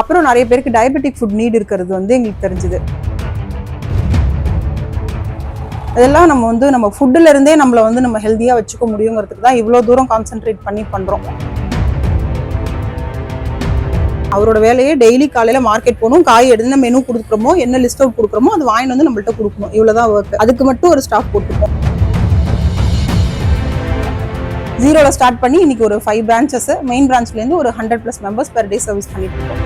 அப்புறம் நிறைய பேருக்கு டயபெட்டிக் ஃபுட் நீட் இருக்கிறது வந்து எங்களுக்கு தெரிஞ்சுது. இதெல்லாம் நம்ம வந்து நம்ம ஃபுட்டில் இருந்தே நம்மள வந்து நம்ம ஹெல்த்தியாக வச்சுக்க முடியுங்கிறதுக்கு தான் இவ்வளோ தூரம் கான்சென்ட்ரேட் பண்ணி பண்றோம். அவரோட வேலையே டெய்லி காலையில் மார்க்கெட் போகணும் காய் எடுத்து மெனு கொடுக்குறோமோ என்ன லிஸ்ட் அவுட் கொடுக்குறோமோ அது வாங்கிட்டு வந்து நம்மள்ட்ட கொடுக்கணும். இவ்வளோதான் ஒர்க் அதுக்கு மட்டும் ஒரு ஸ்டாஃப் போட்டுப்போம். ஜீரோவில் ஸ்டார்ட் பண்ணி இன்னைக்கு ஒரு ஃபைவ் பிரான்ச்சஸ் மெயின் பிரான்ச்லேருந்து ஒரு hundred plus members per day service பண்ணிட்டு இருக்கோம்.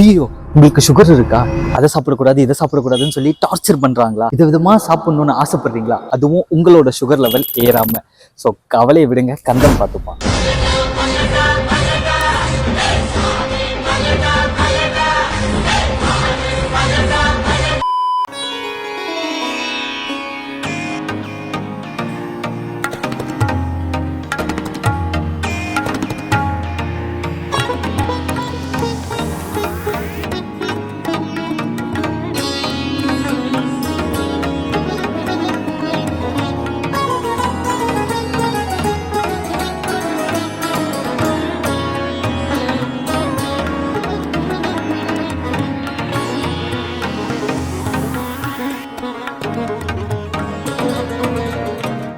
ஐயோ உங்களுக்கு சுகர் இருக்கா? அதை சாப்பிடக்கூடாது இதை சாப்பிடக்கூடாதுன்னு சொல்லி டார்ச்சர் பண்றாங்களா? இது விதமா சாப்பிடணும்னு ஆசைப்படுறீங்களா? அதுவும் உங்களோட சுகர் லெவல் ஏறாம. ஸோ கவலையை விடுங்க கந்தன் பார்த்துப்பான்.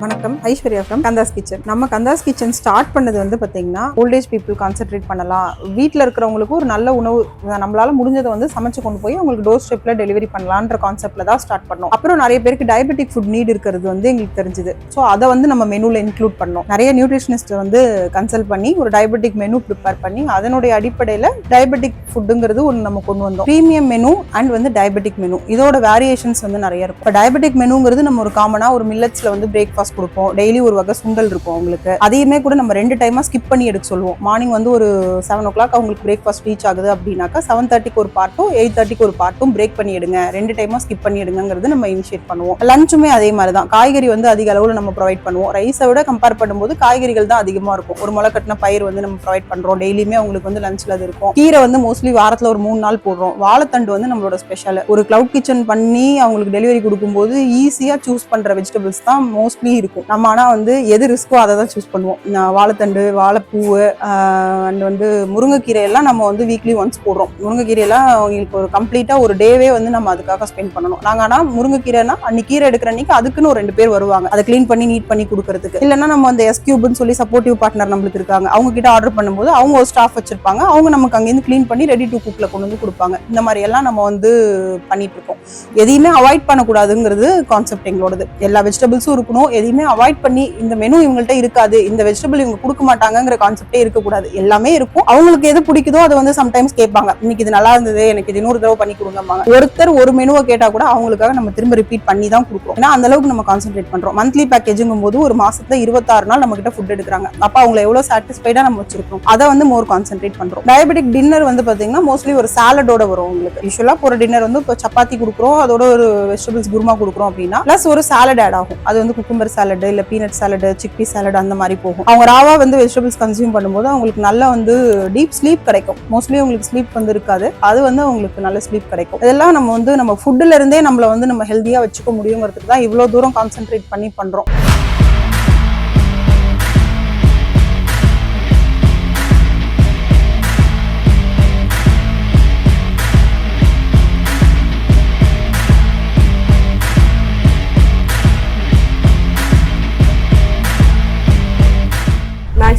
வணக்கம். Aishwarya from Kanda's kitchen. நம்ம கந்தாஸ் கிச்சன் ஸ்டார்ட் பண்ணது வந்து பார்த்தீங்கன்னா ஓல்டேஜ் பீப்புள் கான்சென்ட்ரேட் பண்ணலாம். வீட்டில் இருக்கிறவங்களுக்கு ஒரு நல்ல உணவு நம்மளால முடிஞ்சதை வந்து சமைச்சு கொண்டு போய் அவங்களுக்கு டோர் ஸ்டெப்பில் டெலிவரி பண்ணலான்ற கான்செப்டில் தான் ஸ்டார்ட் பண்ணோம். அப்புறம் நிறைய பேருக்கு டயபெட்டிக் ஃபுட் நீட் இருக்கிறது வந்து எங்களுக்கு தெரிஞ்சுது. ஸோ அதை வந்து நம்ம மெனுவில் இன்க்ளூட் பண்ணோம். நிறைய நியூட்ரிஷனிஸ்ட் வந்து கன்சல்ட் பண்ணி ஒரு டயபெட்டிக் மெனு ப்ரிப்பேர் பண்ணி அதனுடைய அடிப்படையில் டயபெட்டிக் ஃபுட்டுங்கிறது ஒன்று நம்ம கொண்டு வந்தோம். ப்ரீமியம் மெனு அண்ட் வந்து டயபெட்டிக் மெனு இதோட வேரியேஷன்ஸ் வந்து நிறைய இருக்கும். இப்போ டயபெட்டிக் மெனுங்கிறது நம்ம ஒரு காமனாக ஒரு மில்லட்ஸில் வந்து பிரேக்ஃபாஸ்ட் கொடுப்போம். டெய்லி ஒரு வகை சுண்டல் இருக்கும் அவங்களுக்கு. அதையுமே கூட நம்ம ரெண்டு டைமா ஸ்கிப் பண்ணி எடுக்க சொல்லுவோம். மார்னிங் வந்து ஒரு செவன் ஓ கிளாக் அவங்களுக்கு பிரேக்ஃபாஸ்ட் ரீச் ஆகுது அப்படின்னாக்கா செவன் தேர்ட்டிக்கு ஒரு பார்ட்டும் எயிட் தேர்ட்டிக்கு ஒரு பார்ட்டும் பிரேக் பண்ணி எடுங்க. ரெண்டு டைமா ஸ்கிப் பண்ணி எடுங்கிறது நம்ம இனிஷியேட் பண்ணுவோம். லஞ்சுமே அதே மாதிரி தான் காய்கறி வந்து அதிக அளவில் நம்ம ப்ரொவைட் பண்ணுவோம். ரைஸை விட கம்பேர் பண்ணும்போது காய்கறிகள் தான் அதிகமாக இருக்கும். ஒரு முளை கட்டின பயிர் வந்து நம்ம ப்ரொவைட் பண்றோம். டெய்லியுமே அவங்களுக்கு வந்து லஞ்சில் அது இருக்கும். கீரை வந்து மோஸ்ட்லி வாரத்தில் ஒரு மூணு நாள் போடுறோம். வாழைத்தண்டு வந்து நம்மளோட ஸ்பெஷல் ஒரு கிளவுட் கிச்சன் பண்ணி அவங்களுக்கு டெலிவரி கொடுக்கும்போது ஈஸியாக சூஸ் பண்ற வெஜிடபிள்ஸ் தான் மோஸ்ட்லி இருக்கும். நம்ம ஆனால் வந்து எது ரிஸ்க்கோ அதை தான் சூஸ் பண்ணுவோம். வாழைத்தண்டு வாழைப்பூவு அண்ட் வந்து முருங்கைக்கீரையெல்லாம் நம்ம வந்து வீக்லி ஒன்ஸ் போடுறோம். முருங்கைக்கீரையெல்லாம் எல்லாம் ஒரு கம்ப்ளீட்டாக ஒரு டேவே வந்து நம்ம அதுக்காக ஸ்பெண்ட் பண்ணணும். நாங்கள் ஆனால் முருங்கைக்கீரைனா அன்னைக்கு கீரை எடுக்கிற அன்னைக்கு அதுக்குன்னு ஒரு ரெண்டு பேர் வருவாங்க. அதை க்ளீன் பண்ணி நீட் பண்ணி கொடுக்கறதுக்கு. இல்லைன்னா நம்ம அந்த எஸ்கியூப்னு சொல்லி சப்போர்ட்டிவ் பார்ட்னர் நம்மளுக்கு இருக்காங்க. அவங்க கிட்ட ஆர்டர் பண்ணும்போது அவங்க ஒரு ஸ்டாஃப் வச்சிருப்பாங்க. அவங்க நமக்கு அங்கேருந்து க்ளீன் பண்ணி ரெடி டு குக்கில் கொண்டு வந்து கொடுப்பாங்க. இந்த மாதிரி எல்லாம் நம்ம வந்து பண்ணிட்டு இருக்கோம். எதையுமே அவாய்ட் பண்ணக்கூடாதுங்கிறது கான்செப்ட் எங்களோடது. எல்லா வெஜிடபிள்ஸும் இருக்கணும். எதையுமே அவாய்ட் பண்ணி இந்த மெனு இவங்கள்ட்ட இருக்காது இந்த வெஜிடபிள் இவங்க கொடுக்க மாட்டாங்கங்கிற கான்செப்டே இருக்கக்கூடாது. எல்லாமே இருக்கும். அவங்களுக்கு எது பிடிக்குதோ அதை வந்து சம்டைம்ஸ் கேட்பாங்க. இன்னைக்கு இது நல்லா இருந்தது எனக்கு இது நூறு தடவை பண்ணி கொடுங்கம்பாங்க. ஒருத்தர் ஒரு மெனுவை கேட்டா கூட அவங்களுக்காக நம்ம திரும்ப ரிப்பீட் பண்ணி தான் கொடுக்குறோம். ஏன்னா அந்த அளவுக்கு நம்ம கான்சென்ட்ரேட் பண்றோம். மந்த்லி பேக்கேஜுங்கும் போது ஒரு மாசத்துல இருபத்தாறு நாள் நம்ம கிட்ட ஃபுட் எடுக்கிறாங்க. அப்ப அவங்கள எவ்வளவு சாட்டிஸ்ஃபைடா நம்ம வச்சிருக்கோம் அதை வந்து மோர் கான்சென்ட்ரேட் பண்றோம். டயபெட்டிக் டின்னர் வந்து பாத்தீங்கன்னா மோஸ்ட்லி ஒரு சாலடோட வரும் உங்களுக்கு. யூஸ்வலா போற டின்னர் வந்து இப்போ சப்பாத்தி கொடுக்குறோம் அதோட ஒரு வெஜிடபிள்ஸ் குருமா கொடுக்குறோம் அப்படின்னா பிளஸ் ஒரு சாலட் ஆட் ஆகும். அது வந்து குக்கும்பர் சாலடு இல்லை பீனட் சாலடு சிக்பி சாலடு அந்த மாதிரி போகும். அவங்க ராவா வந்து வெஜிடபிள்ஸ் கன்சியூம் பண்ணும்போது அவங்களுக்கு நல்லா வந்து டீப் ஸ்லீப் கிடைக்கும். மோஸ்ட்லி அவங்களுக்கு ஸ்லீப் வந்து இருக்காது. அது வந்து அவங்களுக்கு நல்ல ஸ்லீப் கிடைக்கும். இதெல்லாம் நம்ம வந்து நம்ம ஃபுட்ல இருந்தே நம்மளை வந்து நம்ம ஹெல்த்தியாக வச்சுக்க முடியுங்கிறதுக்கு தான் இவ்வளோ தூரம் கான்சென்ட்ரேட் பண்ணி பண்ணுறோம்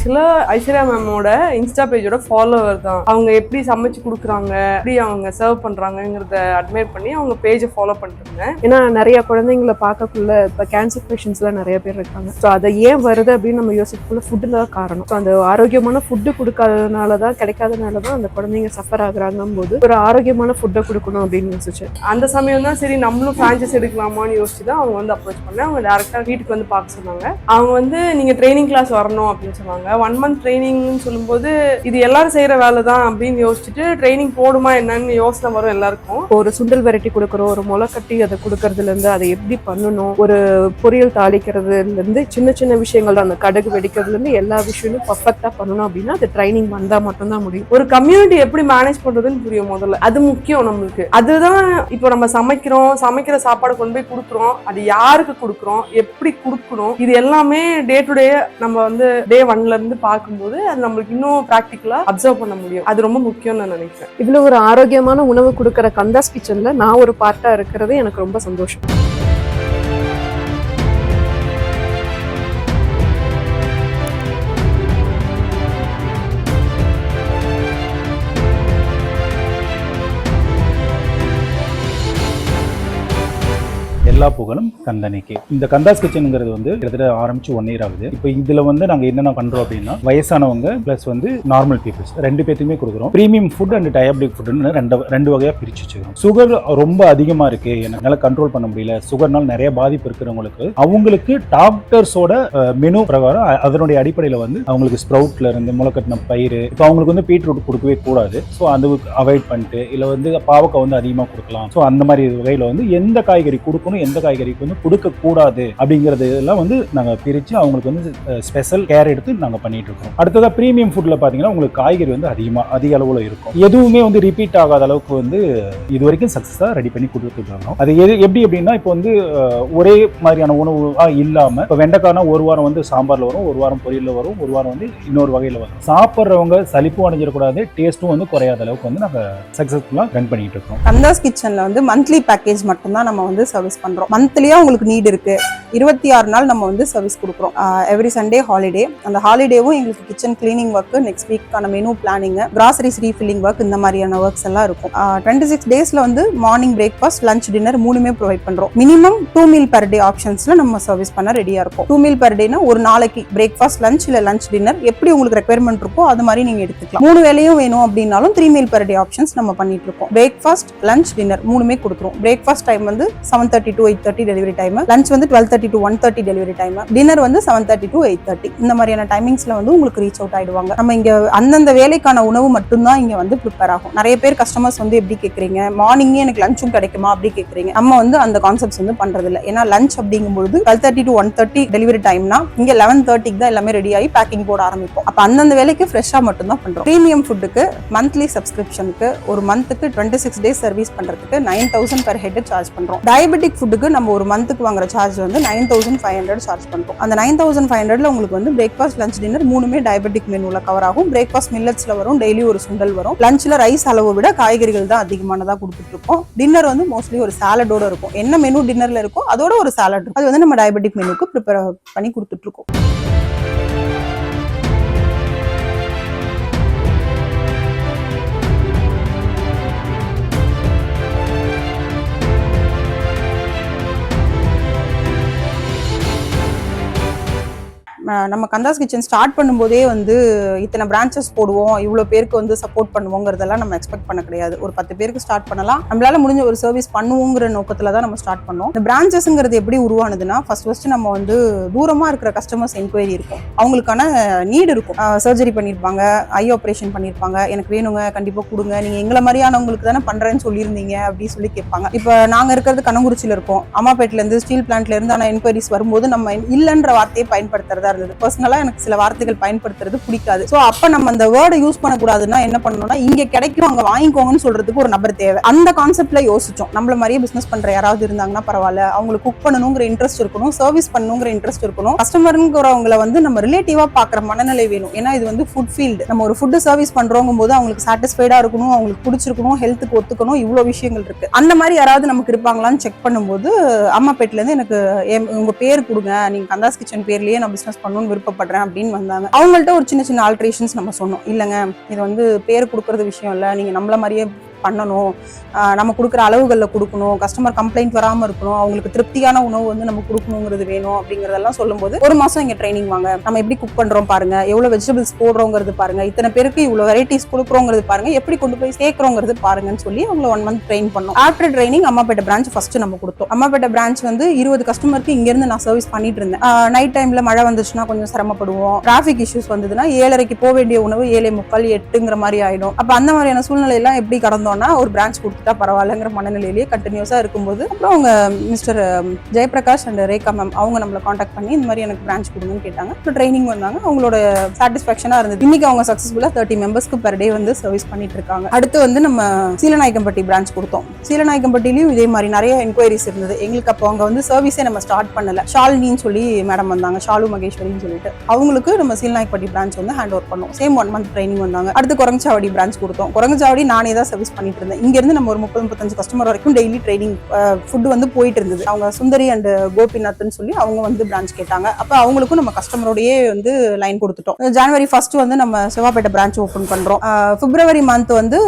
ஆக்சுவலாக ஐஸ்வர்யா மேமோட இன்ஸ்டா பேஜோட ஃபாலோவர் தான். அவங்க எப்படி சமைச்சு கொடுக்குறாங்க எப்படி அவங்க சர்வ் பண்ணுறாங்கங்கிறத அட்மையர் பண்ணி அவங்க பேஜை ஃபாலோ பண்ணிருந்தேன் ஏன்னா நிறைய குழந்தைங்களை பார்க்கக்குள்ள இப்போ கேன்சர் பேஷண்ட்ஸ்லாம் நிறைய பேர் இருக்காங்க. ஸோ அதை ஏன் வருது அப்படின்னு நம்ம யோசிக்கக்குள்ள ஃபுட்டு தான் காரணம். ஸோ அந்த ஆரோக்கியமான ஃபுட்டு கொடுக்காததுனால தான் கிடைக்காதனால தான் அந்த குழந்தைங்க சஃபர் ஆகுறாங்கும் போது ஒரு ஆரோக்கியமான ஃபுட்டை கொடுக்கணும் அப்படின்னு யோசிச்சு அந்த சமயம் தான் சரி நம்மளும் ஃப்ரான்ச்சைஸ் எடுக்கலாமான்னு யோசிச்சு தான் அவங்க வந்து அப்ரோச் பண்ணேன். அவங்க டேரெக்டாக வீட்டுக்கு வந்து பார்க்க சொன்னாங்க. அவங்க வந்து நீங்கள் ட்ரைனிங் கிளாஸ் வரணும் அப்படின்னு சொன்னாங்க. ஒன் மந்த் ட்ரைனிங்னு சொல்லும்போது இது எல்லாரும் செய்கிற வேலை தான் அப்படின்னு யோசிச்சுட்டு ட்ரைனிங் போடுமா என்னன்னு யோசனை வரும் எல்லாருக்கும். ஒரு சுண்டல் வெரைட்டி கொடுக்குறோம் ஒரு முளை கட்டி அதை கொடுக்கறதுல இருந்து அதை எப்படி பண்ணணும் ஒரு பொரியல் தாளிக்கிறதுல இருந்து சின்ன சின்ன விஷயங்கள் அந்த கடுகு வெடிக்கிறதுல இருந்து எல்லா விஷயமும் பர்ஃபெக்டா பண்ணணும் அப்படின்னா அது ட்ரைனிங் வந்தா மட்டும்தான் முடியும். ஒரு கம்யூனிட்டி எப்படி மேனேஜ் பண்றதுன்னு புரியும் முதல்ல. அது முக்கியம் நம்மளுக்கு. அதுதான் இப்போ நம்ம சமைக்கிறோம் சமைக்கிற சாப்பாடு கொண்டு போய் கொடுக்குறோம் அது யாருக்கு கொடுக்குறோம் எப்படி கொடுக்கணும் இது எல்லாமே டே டு டே நம்ம வந்து டே ஒன்ல இருந்து வந்து பார்க்கும்போது அது நம்மளுக்கு இன்னும் ப்ராக்டிக்கலா அப்சர்வ் பண்ண முடியும். அது ரொம்ப முக்கியம்னு நான் நினைக்கிறேன். இவ்வளவு ஒரு ஆரோக்கியமான உணவு கொடுக்குற கந்தாஸ் கிச்சன்ல நான் ஒரு பார்ட்டா இருக்கிறது எனக்கு ரொம்ப சந்தோஷம். எல்லா புகழும் கந்தனிக்கு. இந்த கந்தாஸ் கிச்சனுங்கிறது வந்து கிட்டத்தட்ட ஆரம்பிச்சு ஒன் இயர் ஆகுது. இப்போ இதுல வந்து நாங்க என்னென்ன பண்றோம் அப்படின்னா வயசானவங்க ப்ளஸ் வந்து நார்மல் பீப்புள்ஸ் ரெண்டு பேத்துக்குமே கொடுக்குறோம். ப்ரீமியம் ஃபுட் அண்ட் டயபிளிக் ஃபுட்னு ரெண்டு ரெண்டு வகையா பிரிச்சு வச்சுக்கிறோம். சுகர் ரொம்ப அதிகமா இருக்கு. என்னால கண்ட்ரோல் பண்ண முடியல. சுகர்னால நிறைய பாதிப்பு இருக்கிறவங்களுக்கு அவங்களுக்கு டாக்டர்ஸோட மெனு பிரகாரம் அதனுடைய அடிப்படையில் வந்து அவங்களுக்கு ஸ்ப்ரவுட்ல இருந்து முளைக்கட்டின பயிர் இப்போ அவங்களுக்கு வந்து பீட்ரூட் கொடுக்கவே கூடாது. ஸோ அந்த அவாய்ட் பண்ணிட்டு இல்லை வந்து பாவக்காய் வந்து அதிகமாக கொடுக்கலாம். ஸோ அந்த மாதிரி வகையில் வந்து எந்த காய்கறி கொடுக்கணும் எந்த காய்கறிக்கு வந்து கொடுக்கக்கூடாது அப்படிங்கிறது எல்லாம் வந்து நாங்கள் பிரித்து அவங்களுக்கு வந்து ஸ்பெஷல் கேர் எடுத்து நாங்கள் பண்ணிட்டு இருக்கோம். அடுத்ததாக ப்ரீமியம் ஃபுட்டில் பார்த்தீங்கன்னா உங்களுக்கு காய்கறி வந்து அதிகமாக அதிக அளவில் இருக்கும். எதுவுமே வந்து ரிப்பீட் ஆகாத அளவுக்கு வந்து இது வரைக்கும் சக்ஸஸாக ரெடி பண்ணி கொடுத்துட்டு இருக்கோம் அது எது எப்படி அப்படின்னா இப்போ வந்து ஒரே மாதிரியான உணவு இல்லாமல் இப்போ வெண்டைக்காய்னா ஒரு வாரம் வந்து சாம்பாரில் வரும் ஒரு வாரம் பொரியலில் வரும் ஒரு வாரம் வந்து இன்னொரு வகையில் வரும். சாப்பிட்றவங்க சலிப்பும் அடைஞ்சிடக்கூடாது டேஸ்ட்டும் வந்து குறையாத அளவுக்கு வந்து நாங்கள் சக்ஸஸ்ஃபுல்லாக ரன் பண்ணிட்டு இருக்கோம். கந்தாஸ் கிச்சன்ல வந்து மந்த்லி பேக்கேஜ் மட்டும்தான் நம்ம வந்து சர்வீஸ் பண்றோம் மந்த்லியாக உங்களுக்கு நீட் இருக்குது இருபத்தி ஆறு நாள் நம்ம வந்து சர்வீஸ் கொடுக்குறோம். எவ்ரி சண்டே ஹாலிடே அந்த ஹாலிடேவும் எங்களுக்கு கிச்சன் கிளீனிங் ஒர்க்கு நெக்ஸ்ட் வீக்கான menu planning groceries refilling work இந்த மாதிரியான ஒர்க்ஸ் எல்லாம் இருக்கும். டுவெண்ட்டி சிக்ஸ் டேஸில் வந்து மார்னிங் பிரேக்ஃபாஸ்ட் லஞ்ச் டின்னர் மூணுமே ப்ரொவைட் பண்ணுறோம் minimum two meal per day ஆப்ஷன்ஸில் நம்ம சர்வீஸ் பண்ண ரெடியாக இருக்கும். டூ மீல் பர் டேனா ஒரு நாளைக்கு பிரேக்ஃபாஸ்ட் லஞ்ச் இல்லை லஞ்ச் டின்னர் எப்படி உங்களுக்கு ரெக்குயர்மெண்ட் இருக்கோ அது மாதிரி நீங்கள் எடுத்துக்கலாம். மூணு வேலையும் வேணும் அப்படின்னாலும் three meal per day options நம்ம பண்ணிட்டு இருக்கோம். பிரேக்ஃபாஸ்ட் லஞ்ச் டின்னர் மூணுமே கொடுத்துரும் பிரேக்ஃபாஸ்ட் டைம் வந்து seven thirty to eight thirty delivery time lunch வந்து twelve thirty to one thirty delivery time dinner வந்து seven thirty to eight thirty இந்த மாதிரியான டைமிங்ஸ்ல வந்து உங்களுக்கு ரீச் அவுட் ஆயிடுவாங்க. நம்ம இங்க அந்தந்த வேலைக்கான உணவு மட்டும்தான் இங்க வந்து ப்ரிப்பேர் ஆகும். நிறைய பேர் கஸ்டமர்ஸ் வந்து எப்படி கேக்குறீங்க? மார்னிங்கே எனக்கு லஞ்சும் கிடைக்குமா? அப்படி கேக்குறீங்க. நம்ம வந்து அந்த கான்செப்ட்ஸ் வந்து பண்றது இல்லை ஏன்னா லஞ்ச் அப்படிங்கும்போது twelve thirty to one thirty delivery டைம்னா இங்க லெவன் தேர்ட்டிக்கு தான் எல்லாமே ரெடி ஆகி பேக்கிங் போட ஆரம்பிப்போம். அப்ப அந்தந்த வேலைக்கு ஃப்ரெஷ்ஷா மட்டும் தான் பண்றோம். ப்ரீமியம் ஃபுட்டுக்கு மந்த்லி சப்ஸ்கிரிப்ஷனுக்கு ஒரு மந்த்துக்கு டுவெண்ட்டி சிக்ஸ் டேஸ் சர்வீஸ் பண்றதுக்கு nine thousand per head charge பண்றோம். டயபெட்டிக் ஃபுட்டுக்கு நம்ம ஒரு மந்த்துக்கு வாங்குற சார்ஜ் வந்து nine thousand five hundred charge பண்ணுறோம் அந்த நைன் தௌசண்ட் ஃபைவ் ஹண்ட்ரட்ல உங்களுக்கு வந்து பிரேக்ஃபாஸ்ட் லஞ்ச் டின்னர் மூணுமே டயபெட்டிக் மெனுல கவர் ஆகும். பிரேக்ஃபாஸ்ட் மில்லட்ஸ்ல வரும் டெய்லி ஒரு சுண்டல் வரும். லஞ்சில் ரைஸ் அளவை விட காய்கறிகள் தான் அதிகமானதாக கொடுத்துட்டு இருக்கோம் டின்னர் வந்து மோஸ்ட்லி ஒரு சாலடோட இருக்கும். என்ன மெனு டின்னர்ல இருக்கோ அதோட ஒரு சாலட் இருக்கும். அது வந்து நம்ம டயபெட்டிக் மெனுக்கு ப்ரிப்பேர் பண்ணி கொடுத்துட்டு நம்ம கந்தாஸ் கிச்சன் ஸ்டார்ட் பண்ணும்போதே வந்து இத்தனை பிரான்ச்சஸ் போடுவோம் இவ்வளோ பேருக்கு வந்து சப்போர்ட் பண்ணுவோங்கிறதெல்லாம் நம்ம எக்ஸ்பெக்ட் பண்ண கிடையாது. ஒரு பத்து பேருக்கு ஸ்டார்ட் பண்ணலாம். நம்மளால முடிஞ்ச ஒரு சர்வீஸ் பண்ணுவோங்கிற நோக்கத்தில் தான் நம்ம ஸ்டார்ட் பண்ணோம். இந்த பிரான்ச்சஸ்ங்கிறது எப்படி உருவானதுன்னா ஃபர்ஸ்ட் ஃபர்ஸ்ட் நம்ம வந்து தூரமாக இருக்கிற கஸ்டமர்ஸ் என்கொயரி இருக்கும். அவங்களுக்கான நீடு இருக்கும். சர்ஜரி பண்ணியிருப்பாங்க ஐ ஆப்ரேஷன் பண்ணியிருப்பாங்க எனக்கு வேணுங்க கண்டிப்பாக கொடுங்க. நீங்கள் எங்களை மாதிரியானவங்களுக்கு தானே பண்ணுறேன்னு சொல்லியிருந்தீங்க அப்படின்னு சொல்லி கேட்பாங்க. இப்போ நாங்கள் இருக்கிறது கனங்குறிச்சியில இருக்கோம். அம்மாப்பேட்டிலேருந்து ஸ்டீல் பிளான்ட்லேருந்து ஆனால் என்கொயரிஸ் வரும்போது நம்ம இல்லைன்ற வார்த்தையை பயன்படுத்துறதா இருந்தது பர்சனலா எனக்கு சில வார்த்தைகள் பயன்படுத்துறது பிடிக்காது. ஸோ அப்ப நம்ம அந்த வேர்டை யூஸ் பண்ணக்கூடாதுன்னா என்ன பண்ணணும்னா இங்க கிடைக்கும் அங்க வாங்கிக்கோங்கன்னு சொல்றதுக்கு ஒரு நபர் தேவை. அந்த கான்செப்ட்ல யோசிச்சோம். நம்மள மாதிரியே பிசினஸ் பண்ற யாராவது இருந்தாங்கன்னா பரவாயில்ல. அவங்களுக்கு குக் பண்ணணுங்கிற இன்ட்ரெஸ்ட் இருக்கணும் சர்வீஸ் பண்ணணுங்கிற இன்ட்ரெஸ்ட் இருக்கணும். கஸ்டமருங்கிறவங்களை வந்து நம்ம ரிலேட்டிவா பாக்குற மனநிலை வேணும். ஏன்னா இது வந்து ஃபுட் ஃபீல்டு நம்ம ஒரு ஃபுட்டு சர்வீஸ் பண்றோங்கும் போது அவங்களுக்கு சாட்டிஸ்ஃபைடா இருக்கணும் அவங்களுக்கு பிடிச்சிருக்கணும் ஹெல்த்துக்கு ஒத்துக்கணும் இவ்வளவு விஷயங்கள் இருக்கு. அந்த மாதிரி யாராவது நமக்கு இருப்பாங்களான்னு செக் பண்ணும்போது அம்மாப்பேட்டில இருந்து எனக்கு என் உங்க பேர் கொடுங்க. நீங்க கந்தாஸ் கிச்சன் பேர்லயே நான் பிசினஸ் பண்ணணும்னு விருப்பப்படுறேன் அப்படின்னு வந்தாங்க. அவங்கள்ட்ட ஒரு சின்ன சின்ன ஆல்ட்ரேஷன்ஸ் நம்ம சொன்னோம். இல்லைங்க இது வந்து பேர் கொடுக்கறது விஷயம் இல்லை. நீங்க நம்மள மாதிரியே பண்ணணும். நம்ம கொடுக்குற அளவுகளில் கொடுக்கணும். கஸ்டமர் கம்ப்ளைண்ட் வராமல் இருக்கணும். அவங்களுக்கு திருப்தியான உணவு வந்து நம்ம கொடுக்கணுங்கிறது வேணும் அப்படிங்கிறதெல்லாம் சொல்லும்போது ஒரு மாதம் இங்கே ட்ரைனிங் வாங்க. நம்ம எப்படி குக் பண்ணுறோம் பாருங்க. எவ்வளோ வெஜிடபிள்ஸ் போடுறோங்கிறது பாருங்க. இத்தனை பேருக்கு இவ்வளோ வெரைட்டிஸ் கொடுக்குறோங்கிறது பாருங்க. எப்படி கொண்டு போய் சேர்க்குறோங்கிறது பாருங்கன்னு சொல்லி அவங்கள ஒன் மந்த் ட்ரெயின் பண்ணோம். After training Ammapettai branch first நம்ம கொடுத்தோம். அம்மாப்பேட்டை பிரான்ச் வந்து இருபது கஸ்டமருக்கு இங்கேருந்து நான் சர்வீஸ் பண்ணிட்டு இருந்தேன். நைட் டைம்ல மழை வந்துச்சுன்னா கொஞ்சம் சிரமப்படுவோம். டிராஃபிக் இஷ்யூஸ் வந்ததுன்னா ஏழரைக்கு போக வேண்டிய உணவு ஏழை முக்கால் எட்டுங்கிற மாதிரி ஆயிடும். அப்போ அந்த மாதிரியான சூழ்நிலையெல்லாம் எப்படி கடந்தோம்? கொடுத்துட்டோம்னா ஒரு பிரான்ச் கொடுத்துட்டா பரவாயில்லங்கிற மனநிலையிலேயே கண்டினியூஸாக இருக்கும்போது அப்புறம் அவங்க mister Jayaprakash and Rekha ma'am அவங்க நம்மளை காண்டாக்ட் பண்ணி இந்த மாதிரி எனக்கு பிரான்ச் கொடுங்கன்னு கேட்டாங்க. அப்புறம் ட்ரைனிங் வந்தாங்க. அவங்களோட சாட்டிஸ்ஃபேக்ஷனாக இருந்தது. இன்னைக்கு அவங்க சக்ஸஸ்ஃபுல்லாக தேர்ட்டி மெம்பர்ஸ்க்கு பர் டே வந்து சர்வீஸ் பண்ணிட்டு இருக்காங்க. அடுத்து வந்து நம்ம சீலநாயக்கம்பட்டி பிரான்ச் கொடுத்தோம். சீலநாயக்கம்பட்டிலையும் இதே மாதிரி நிறைய என்கொயரிஸ் இருந்தது. எங்களுக்கு அப்போ அவங்க வந்து சர்வீஸே நம்ம ஸ்டார்ட் பண்ணல. ஷாலினின்னு சொல்லி மேடம் வந்தாங்க. ஷாலு மகேஸ்வரின்னு சொல்லிட்டு. அவங்களுக்கு நம்ம சீலநாயக்கம்பட்டி பிரான்ச் வந்து ஹேண்ட் ஓவர் பண்ணோம். சேம் ஒன் மந்த் ட்ரைனிங் வந்தாங்க. அடுத்து குரங்கச்சாவடி பிரான்ச் கொடுத்தோம். குரங்கச்சாவடி நானே தான் சர்வீஸ் பண்ணிட்டு இருந்தேன். இங்கேருந்து நம்ம ஒரு முப்பது முப்பத்தஞ்சு கஸ்டமர் வரைக்கும் டெய்லி ட்ரைனிங் ஃபுட் வந்து போயிட்டு இருந்தது. அவங்க சுந்தரி அண்ட் கோபிநாத்னு சொல்லி அவங்க வந்து பிரான்ச் கேட்டாங்க. அப்போ அவங்களுக்கும் நம்ம கஸ்டமரோடயே வந்து லைன் கொடுத்துட்டோம். ஜனவரி ஃபர்ஸ்ட் வந்து நம்ம சிவாப்பேட்டை பிரான்ச் ஓப்பன் பண்ணுறோம் பிப்ரவரி மந்த் வந்து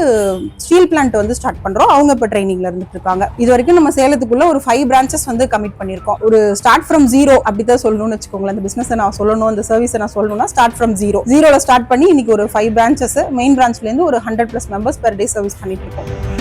ஸ்டீல் பிளான்ட் வந்து ஸ்டார்ட் பண்ணுறோம் அவங்க இப்போ ட்ரைனிங்ல இருந்துட்டு இருக்காங்க. இது வரைக்கும் நம்ம சேலத்துக்குள்ள ஒரு ஃபைவ் பிரான்ச்சஸ் வந்து கமிட் பண்ணியிருக்கோம். ஒரு ஸ்டார்ட் ஃப்ரம் ஜீரோ அப்படிதான் சொல்லணும்னு வச்சுக்கோங்களேன். அந்த பிசினஸ் நான் சொல்லணும் அந்த சர்வீஸ் நான் சொல்லணும்னா ஸ்டார்ட் ஃப்ரம் ஜீரோ ஜீரோல ஸ்டார்ட் பண்ணி இன்னைக்கு ஒரு ஃபைவ் பிரான்ச்சஸ் மெயின் பிரான்ச்லேருந்து ஒரு hundred plus members per day service பண்ணி இருக்கோம்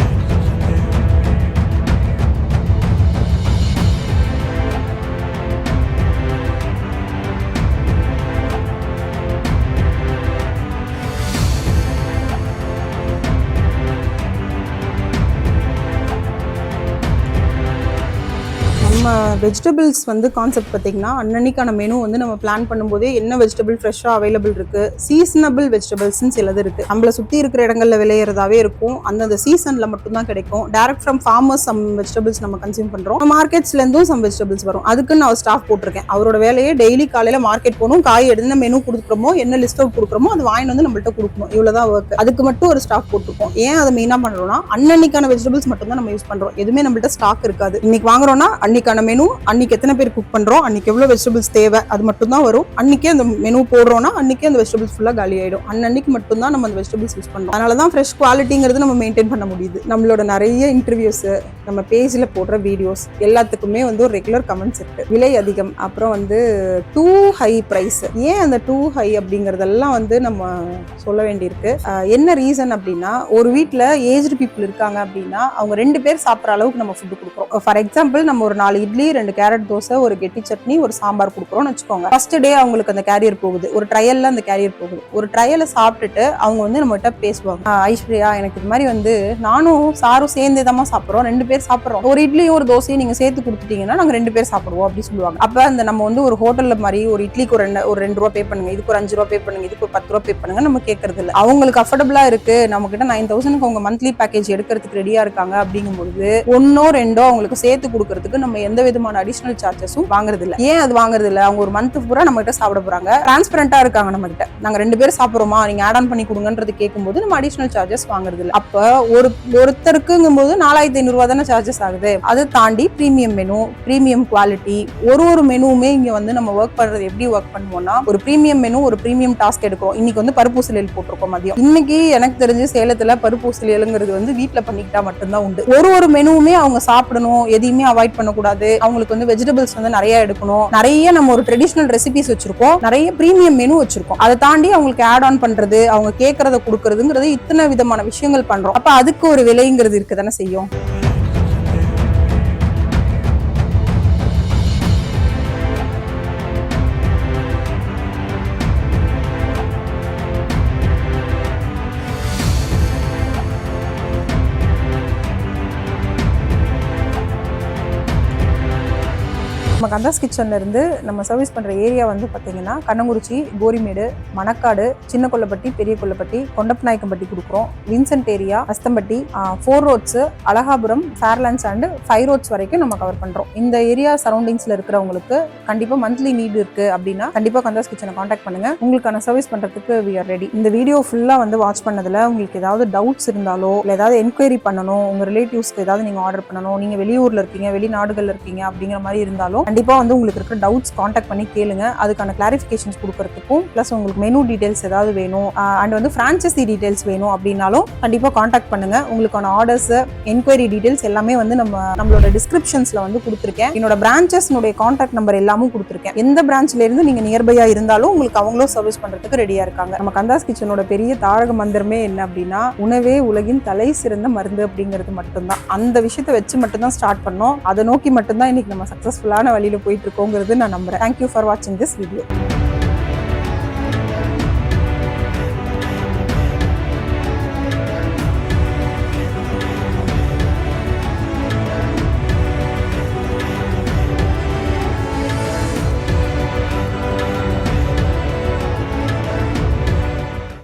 வெஜிடபிள்ஸ் வந்து கான்செப்ட் பார்த்தீங்கன்னா அன்னன்னைக்கான மெனு வந்து நம்ம பிளான் பண்ணும்போதே என்ன வெஜிடபிள் ஃப்ரெஷ்ஷாக அவைலபிள் இருக்குது சீசனபிள் வெஜிடபிள்ஸ்னு சிலது இருக்குது நம்மளை சுற்றி இருக்கிற இடங்களில் விளையிறதாவே இருக்கும். அந்தந்த சீசனில் மட்டும்தான் கிடைக்கும். Direct from farmers some vegetables நம்ம கன்சியூம் பண்ணுறோம் மார்க்கெட்ஸ்லேருந்தும் சம் வெஜிடபிள்ஸ் வரும். அதுக்குன்னு நான் ஸ்டாஃப் போட்டிருக்கேன். அவரோட வேலையை டெய்லி காலையில் மார்க்கெட் போகணும். காய் என்ன மெனு கொடுக்குறோமோ என்ன லிஸ்ட் அவுட் கொடுக்குறோமோ அது வாங்கி வந்து நம்மள்ட்ட கொடுக்கணும். இவ்வளோதான் ஒர்க் அதுக்கு மட்டும் ஒரு ஸ்டாஃப் போட்டிருக்கோம். ஏன் அதை மெயினாக பண்ணுறோம்னா அன்னன்னைக்கான வெஜிடபிள்ஸ் மட்டும் தான் நம்ம யூஸ் பண்ணுறோம் எதுவுமே நம்மள்ட்ட ஸ்டாக் இருக்காது. இன்னைக்கு வாங்குறோம்னா அன்னைக்கான மெனு அன்னைக்கு எத்தனை பேர் குக் பண்ணுறோம் அன்னைக்கு எவ்வளோ வெஜிடபிள்ஸ் தேவை? அது மட்டும் தான் வரும். அன்னைக்கே அந்த மெனு போடுறோம்னா அன்னைக்கே அந்த வெஜிடபிள்ஸ் ஃபுல்லாக காலி ஆகிடும் அன்னன்னைக்கு மட்டும் தான் நம்ம அந்த வெஜிடபிள்ஸ் யூஸ் பண்றோம். அதனால தான் ஃப்ரெஷ் குவாலிட்டிங்கிறது நம்ம மெயின்டைன் பண்ண முடியுது. நம்மளோட நிறைய இன்டர்வியூஸ் நம்ம பேஜில் போடுற வீடியோஸ் எல்லாத்துக்குமே வந்து ஒரு ரெகுலர் கமெண்ட்ஸ் இருக்கு. விலை அதிகம். அப்புறம் வந்து டூ ஹை ப்ரைஸ் ஏன் அந்த டூ ஹை அப்படிங்கிறதெல்லாம் வந்து நம்ம சொல்ல வேண்டியிருக்கு. என்ன ரீசன் அப்படின்னா ஒரு வீட்டில் ஏஜ்டு பீப்புள் இருக்காங்க அப்படின்னா அவங்க ரெண்டு பேர் சாப்பிட்ற அளவுக்கு நம்ம ஃபுட்டு கொடுக்குறோம். ஃபார் எக்ஸாம்பிள் நம்ம ஒரு நாலு இட்லி ரெண்டு கேரட் தோசை ஒரு கெட்டி சட்னி ஒரு சாம்பார் கொடுக்குறோம்னு வச்சுக்கோங்க. ஃபர்ஸ்ட் டே அவங்களுக்கு அந்த கேரியர் போகுது. ஒரு ட்ரையல்ல அந்த கேரியர் போகுது. ஒரு ட்ரையலை சாப்பிட்டுட்டு அவங்க வந்து நம்மகிட்ட பேசுவாங்க. ஐஸ்வர்யா எனக்கு இது மாதிரி வந்து நானும் சாரும் சேர்ந்தே தான் சாப்பிட்றோம். ரெண்டு பேர் சாப்பிட்றோம். ஒரு இட்லியும் ஒரு தோசையும் நீங்க சேர்த்து கொடுத்துட்டீங்கன்னா நாங்க ரெண்டு பேர் சாப்பிடுவோம் அப்படின்னு சொல்லுவாங்க. அப்ப அந்த நம்ம வந்து ஒரு ஹோட்டல்ல மாதிரி ஒரு இட்லிக்கு ஒரு ரெண்டு ஒரு ரெண்டு ரூபா பே பண்ணுங்க. இதுக்கு ஒரு அஞ்சு ரூபா பே பண்ணுங்க. இதுக்கு ஒரு பத்து ரூபா பே பண்ணுங்க நம்ம கேட்கறது இல்லை. அவங்களுக்கு அஃபோர்டபுளா இருக்கு. நம்ம கிட்ட நைன் தௌசண்ட்க்கு அவங்க மந்த்லி பேக்கேஜ் எடுக்கிறதுக்கு ரெடியா இருக்காங்க அப்படிங்கும்போது ஒன்னோ ரெண்டோ அவங்களுக்கு சேர்த்து கொடுக்கறதுக்கு நம்ம எந்த விதமான அடிஷனல் சார்ஜஸும் வாங்குறது இல்ல ஏன் அது வாங்குறது இல்ல அவங்க ஒரு மந்த் பூரா நம்ம கிட்ட சாப்பிட போறாங்க. டிரான்ஸ்பரண்டா இருக்காங்க நம்ம கிட்ட நாங்க ரெண்டு பேரும் சாப்பிடுறோமா? நீங்க ஆட் ஆன் பண்ணி கொடுங்கன்றது கேட்கும்போது நம்ம அடிஷனல் சார்ஜஸ் வாங்குறது இல்ல அப்ப ஒரு ஒருத்தருக்குங்கும் போது நாலாயிரத்தி ஐநூறு ரூபா தானே சார்ஜஸ் ஆகுது. அதை தாண்டி ப்ரீமியம் மெனு ப்ரீமியம் குவாலிட்டி ஒரு ஒரு மெனுவுமே இங்க வந்து நம்ம ஒர்க் பண்றது எப்படி ஒர்க் பண்ணுவோம்னா ஒரு ப்ரீமியம் மெனு ஒரு ப்ரீமியம் டாஸ்க் எடுக்கிறோம். இன்னைக்கு வந்து பருப்பு சிலையில் போட்டிருக்கோம் மதியம். இன்னைக்கு எனக்கு தெரிஞ்சு சேலத்துல பருப்பு சிலையலுங்கிறது வந்து வீட்டுல பண்ணிக்கிட்டா மட்டும்தான் உண்டு. ஒரு ஒரு மெனுவுமே அவங்க சாப்பிடணும். எதையுமே அவாய்ட் பண்ணக்கூடாது. அவங்க அவங்களுக்கு வந்து வெஜிடபிள்ஸ் வந்து நிறைய எடுக்கணும். நிறைய நம்ம ஒரு ட்ரெடிஷ்னல் ரெசிபிஸ் வச்சிருக்கோம். நிறைய ப்ரீமியம் மெனு வச்சிருக்கோம். அதை தாண்டி அவங்களுக்கு ஆட் ஆன் பண்றது அவங்க கேட்கறத கொடுக்கறதுங்கிறது இத்தனை விதமான விஷயங்கள் பண்றோம். அப்ப அதுக்கு ஒரு விலைங்கிறது இருக்குதானே செய்யும்? நம்ம கந்தாஸ் கிச்சன்லேருந்து நம்ம சர்வீஸ் பண்ணுற ஏரியா வந்து பார்த்தீங்கன்னா கண்ணங்குறிச்சி கோரிமேடு மணக்காடு சின்ன கொல்லப்பட்டி பெரிய கொல்லப்பட்டி கொண்டப்பநாயக்கம்பட்டி கொடுக்குறோம். Vincent area Asthampatti four roads Alagapuram Fairlands and five roads வரைக்கும் நம்ம கவர் பண்ணுறோம் இந்த ஏரியா சரௌண்டிங்ஸில் இருக்கிறவங்களுக்கு கண்டிப்பாக மந்த்லி நீடு இருக்குது அப்படின்னா கண்டிப்பாக கந்தாஸ் கிச்சனை காண்டாக்ட் பண்ணுங்க. உங்களுக்கான சர்வீஸ் பண்ணுறதுக்கு வி ஆர் ரெடி இந்த வீடியோ ஃபுல்லாக வந்து வாட்ச் பண்ணதில் உங்களுக்கு ஏதாவது டவுட்ஸ் இருந்தாலோ இல்லை ஏதாவது என்கொயரி பண்ணணும் உங்கள் ரிலேட்டிவ்ஸ்க்கு ஏதாவது நீங்கள் ஆர்டர் பண்ணணும் நீங்கள் வெளியூரில் இருக்கீங்க வெளிநாடுகளில் இருக்கீங்க அப்படிங்கிற மாதிரி இருந்தாலும் கண்டிப்பாக வந்து உங்களுக்கு இருக்கிற டவுட்ஸ் காண்டாக்ட் பண்ணி கேளுங்க. அதுக்கான கிளாரிஃபிகேஷன்ஸ் கொடுக்கறதுக்கும் ப்ளஸ் உங்களுக்கு மெனு டீடைல்ஸ் ஏதாவது வேணும். அண்ட் வந்து ஃப்ரான்ச்சைசி டீடைல்ஸ் வேணும் அப்படின்னாலும் கண்டிப்பாக காண்டாக்ட் பண்ணுங்க. உங்களுக்கான ஆர்டர்ஸ் என்கொயரி டீடைல்ஸ் எல்லாமே வந்து நம்ம நம்மளோட டிஸ்கிரிப்ஷன்ஸ்ல வந்து கொடுத்துருக்கேன். என்னோட பிரான்ச்சஸ்னுடைய காண்டாக்ட் நம்பர் எல்லாமும் கொடுத்துருக்கேன். எந்த பிரான்ச்ல இருந்து நீங்க நியர்பையா இருந்தாலும் உங்களுக்கு அவங்களும் சர்வீஸ் பண்றதுக்கு ரெடியா இருக்காங்க. நம்ம கந்தாஸ் கிச்சனோட பெரிய தாரக மந்திரமே என்ன அப்படின்னா உணவே உலகின் தலை சிறந்த மருந்து அப்படிங்கிறது மட்டும்தான். அந்த விஷயத்தை வச்சு மட்டும்தான் ஸ்டார்ட் பண்ணோம். அதை நோக்கி மட்டும்தான் இன்னைக்கு நம்ம சக்சஸ்ஃபுல்லான வழியில் போயிட்டு இருக்கோங்கிறது நான் நம்புறேன். தேங்க்யூ ஃபார் வாட்சிங் திஸ் வீடியோ